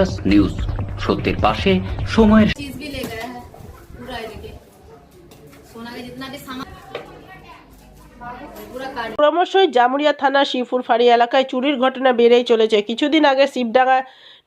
Plus news সত্যের পাশে সময়ের ক্রমশই জামুরিয়া থানা শিবপুর এলাকায় চুরির ঘটনা বেড়েই চলেছে। কিছুদিন আগে শিবডাঙ্গা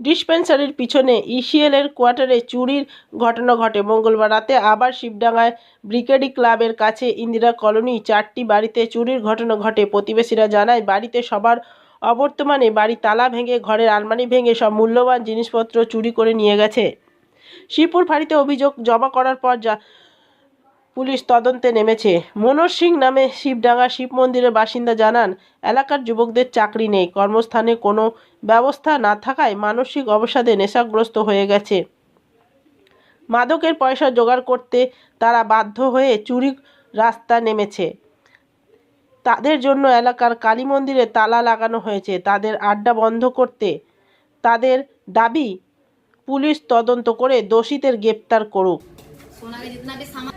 ডিসপেন্সারির পিছনে ইসিএল এর কোয়ার্টারে চুরির ঘটনা ঘটে। মঙ্গলবার রাতে আবার শিবডাঙ্গায় ব্রিগেডি ক্লাবের কাছে ইন্দিরা কলোনি চারটি বাড়িতে চুরির ঘটনা ঘটে। প্রতিবেশীরা জানায় বাড়িতে সবার অবর্তমানে বাড়ি তালা ভেঙে, ঘরের আলমারি ভেঙে সব মূল্যবান জিনিসপত্র চুরি করে নিয়ে গেছে। শিবপুর ফাঁড়িতে অভিযোগ জমা করার পর যা পুলিশ তদন্তে নেমেছে। মনোজ সিং নামে শিবডাঙ্গা শিব মন্দিরের বাসিন্দা জানান, এলাকার যুবকদের চাকরি নেই, কর্মস্থানে কোনো ব্যবস্থা না থাকায় মানসিক অবসাদে নেশাগ্রস্ত হয়ে গেছে। মাদকের পয়সা জোগাড় করতে তারা বাধ্য হয়ে চুরি রাস্তা নেমেছে। তাদের জন্য এলাকার কালী মন্দিরে তালা লাগানো হয়েছে তাদের আড্ডা বন্ধ করতে তাদের দাবি পুলিশ তদন্ত করে দোষীদের গ্রেপ্তার করুক सोना का जितना भी सामान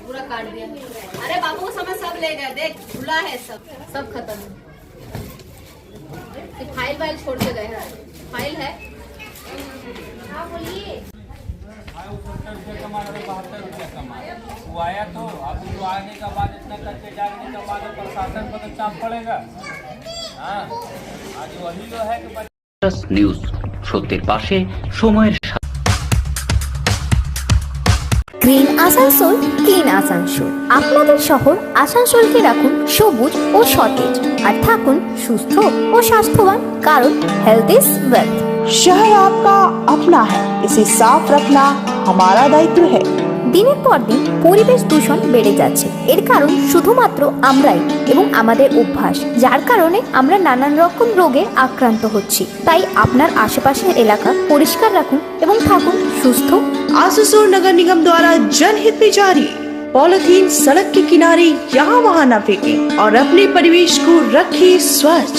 पूरा काट दिया अरे बाबू का सामान सब ले गए देख खुला है सब सब खत्म है ये फाइल वाइल छोड़ के गए हैं फाइल है हाँ बोलिए सत्तर रुपये कमा रहे बहत्तर रुपये कमा वो आया तो अब जो आने के बाद इतना करके जाने के बाद प्रशासन को तो चाप पड़ेगा हाँ आज वही जो है कि নিউজ সত্যের পাশে সময়ের গ্রিন আসানসোল ক্লিন আসানসোল আপনাদের শহর আসানসোলকে রাখুন সবুজ ও সতেজ আর থাকুন সুস্থ ও স্বাস্থ্যবান কারণ হেলথ ইজ ওয়েলথ शहर आपका अपना है इसे साफ रखना हमारा दायित्व है দিনের পর দিন পরিবেশ দূষণ বেড়ে যাচ্ছে এর কারণ শুধুমাত্র আমরাই এবং আমাদের অভ্যাস যার কারণে আমরা নানান রকম রোগে আক্রান্ত হচ্ছি তাই আপনার আশেপাশের এলাকা পরিষ্কার রাখুন এবং থাকুন সুস্থ आसुसोर नगर निगम द्वारा जनहित में जारी पॉलिथीन सड़क के किनारे यहाँ वहाँ न फेंके और अपने परिवेश को रखिए स्वच्छ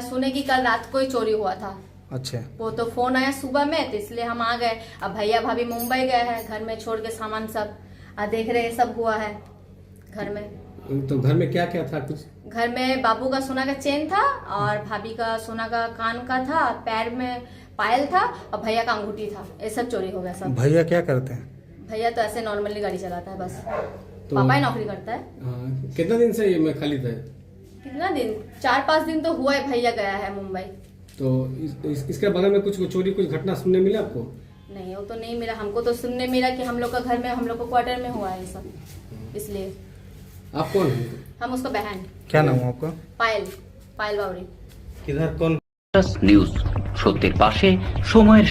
सुने की कल रात को ही चोरी हुआ था। अच्छा। वो तो फ़ोन आया सुबह में तो इसलिए हम आ गए। अब भैया भाभी मुंबई गए हैं घर में छोड़ के सामान सब। आ देख रहे हैं सब हुआ है घर में। तो घर में क्या क्या था कुछ? घर में बाबू का सोना का चेन था और भाभी का सोना का कान का था पैर में पायल था और भैया का अंगूठी था। ये सब चोरी हो गया सब। भैया क्या करते हैं? भैया तो ऐसे नॉर्मली गाड़ी चलाता है बस। तो- पापा ही नौकरी करता है। हाँ, कितना दिन से ये मैं खाली था? कितना दिन चार पांच दिन तो हुआ है भैया गया है मुंबई तो इस, इस, इसके बगल में कुछ चोरी कुछ घटना सुनने मिला आपको नहीं वो तो नहीं मिला हमको तो सुनने मिला कि हम लोग का घर में हम लोग को क्वार्टर में हुआ है ये सब इसलिए आप कौन हैं हम उसका बहन क्या नाम है आपका पायल पायल बावरी किधर कौन নিউজ সত্যের পাশে সময়ের